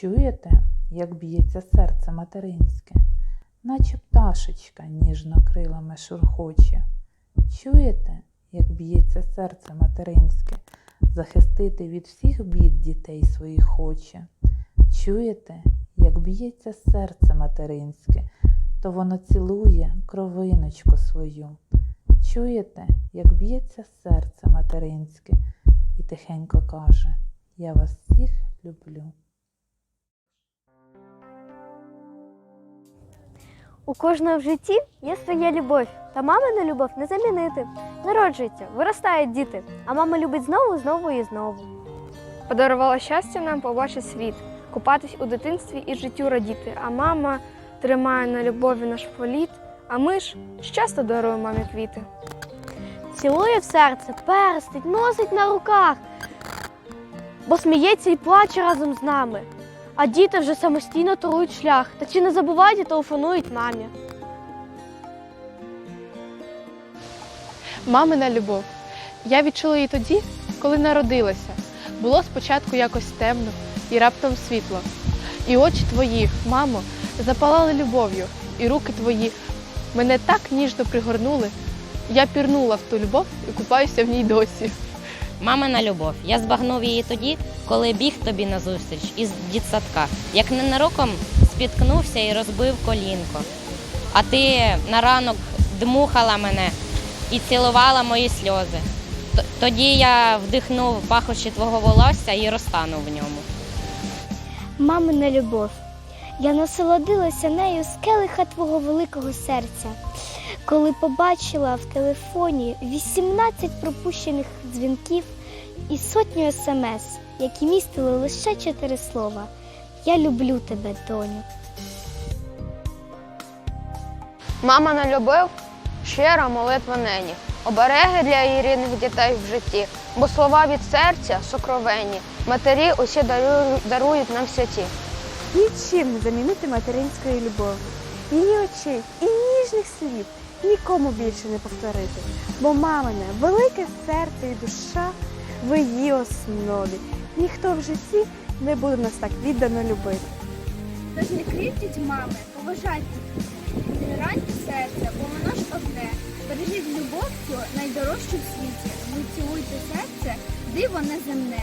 Чуєте, як б'ється серце материнське, наче пташечка ніжно крилами шурхоче. Чуєте, як б'ється серце материнське, захистити від всіх бід дітей своїх хоче. Чуєте, як б'ється серце материнське, то воно цілує кровиночку свою. Чуєте, як б'ється серце материнське, і тихенько каже: Я вас всіх люблю. У кожного в житті є своя любов, та мамину любов не замінити. Народжуються, виростають діти, а мама любить знову, знову і знову. Подарувала щастя нам побачити світ, купатись у дитинстві і життю радіти. А мама тримає на любові наш політ, а ми ж часто даруємо мамі квіти. Цілує в серце, перстить, носить на руках, бо сміється і плаче разом з нами. А діти вже самостійно торують шлях, та чи не забувають і телефонують мамі. Мамина любов. Я відчула її тоді, коли народилася. Було спочатку якось темно і раптом світло. І очі твої, мамо, запалали любов'ю, і руки твої мене так ніжно пригорнули. Я пірнула в ту любов і купаюся в ній досі. Мамина любов. Я збагнув її тоді, коли біг тобі назустріч із дітсадка. Як ненароком спіткнувся і розбив колінко. А ти на ранок дмухала мене і цілувала мої сльози. Тоді я вдихнув пахощі твого волосся і розтанув в ньому. Мамина любов. Я насолодилася нею з келиха твого великого серця, коли побачила в телефоні 18 пропущених дзвінків і сотню смс, які містили лише чотири слова. Я люблю тебе, доню. Мамина любов щира молитва нені, обереги для її рідних дітей в житті, бо слова від серця сокровенні, матері усі дарують, дарують нам святі. Нічим не замінити материнської любові. Її очей і ніжних слів нікому більше не повторити, бо мамине велике серце і душа в її основі. Ніхто в житті не буде нас так віддано любити. Тож не кривдіть мами, поважайте. Не раньте серце, бо воно ж одне. Бережіть любов цю найдорожчу в світі. Ви цілуйте серце, диво неземне.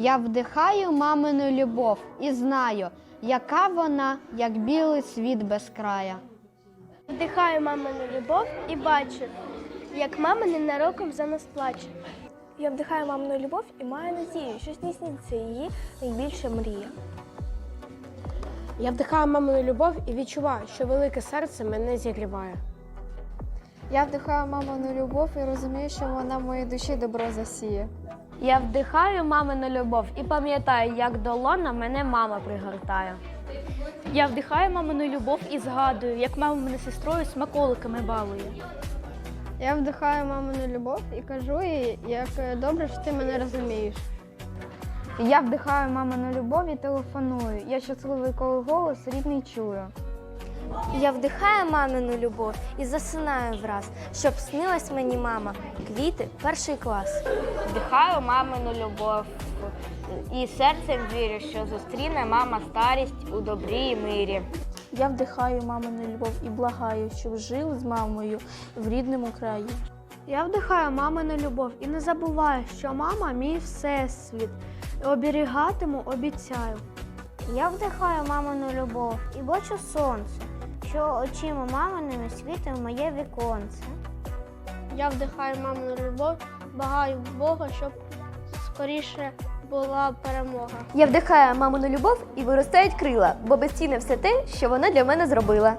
Я вдихаю мамину любов і знаю, яка вона, як білий світ без края. Вдихаю мамину любов і бачу, як мама ненароком за нас плаче. Я вдихаю мамину любов і маю надію, що здійсниться її найбільша мрія. Я вдихаю мамину любов і відчуваю, що велике серце мене зігріває. Я вдихаю мамину любов і розумію, що вона в моїй душі добро засіє. Я вдихаю мамину любов і пам'ятаю, як долона мене мама пригортає. Я вдихаю мамину любов і згадую, як мама мене сестрою смаколиками балує. Я вдихаю мамину любов і кажу їй, як добре, що ти мене розумієш. Я вдихаю мамину любов і телефоную. Я щасливий, коли голос рідний чую. Я вдихаю мамину любов і засинаю враз, щоб снилась мені мама. Квіти перший клас. Вдихаю мамину любов і серцем вірю, що зустріне мама старість у добрі і мирі. Я вдихаю мамину любов і благаю, щоб жили з мамою в рідному краї. Я вдихаю мамину любов і не забуваю, що мама мій всесвіт. Оберігатиму, обіцяю. Я вдихаю мамину любов і бачу сонце, що очима маминими світить моє віконце. Я вдихаю мамину любов, багаю Бога, щоб скоріше була перемога. Я вдихаю мамину любов і виростають крила, бо безцінне все те, що вона для мене зробила.